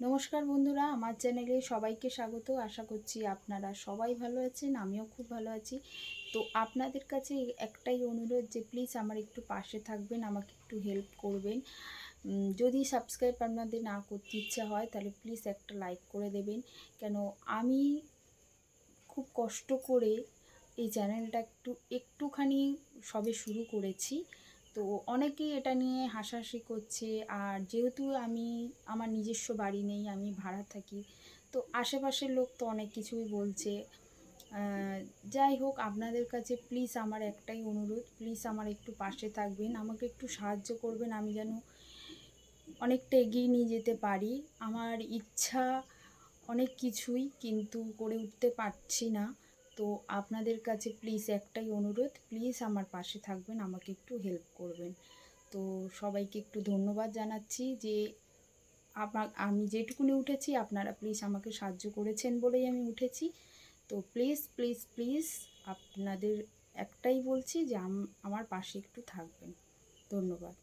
নমস্কার বন্ধুরা, আমার চ্যানেলে সবাইকে স্বাগত। আশা করছি আপনারা সবাই ভালো আছেন, আমিও খুব ভালো আছি। তো আপনাদের কাছে একটাই অনুরোধ যে প্লিজ আমার একটু পাশে থাকবেন, আমাকে একটু হেল্প করবেন। যদি সাবস্ক্রাইব আপনাদের না করতে ইচ্ছা হয়, তাহলে প্লিজ একটা লাইক করে দেবেন। কেন, আমি খুব কষ্ট করে এই চ্যানেলটা একটু, একটুখানি সবে শুরু করেছি। তো অনেকেই এটা নিয়ে হাসাহাসি করছে। আর যেহেতু আমি, আমার নিজস্ব বাড়ি নেই, আমি ভাড়া থাকি, তো আশেপাশের লোক তো অনেক কিছুই বলছে। যাই হোক, আপনাদের কাছে প্লিজ আমার একটাই অনুরোধ প্লিজ আমার একটু পাশে থাকবেন, আমাকে একটু সাহায্য করবেন, আমি যেন অনেকটা এগিয়ে নিয়ে যেতে পারি। আমার ইচ্ছা অনেক কিছুই, কিন্তু করে উঠতে পারছি না। তো আপনাদের কাছে প্লিজ একটাই অনুরোধ প্লিজ আমার পাশে থাকবেন, আমাকে একটু হেল্প করবেন। তো সবাইকে একটু ধন্যবাদ জানাচ্ছি যে আমার আমি যেটুকুনি উঠেছি, আপনারা প্লিজ আমাকে সাহায্য করেছেন বলেই আমি উঠেছি। তো প্লিজ প্লিজ প্লিজ আপনাদের একটাই বলছি যে আম- আমার পাশে একটু থাকবেন। ধন্যবাদ।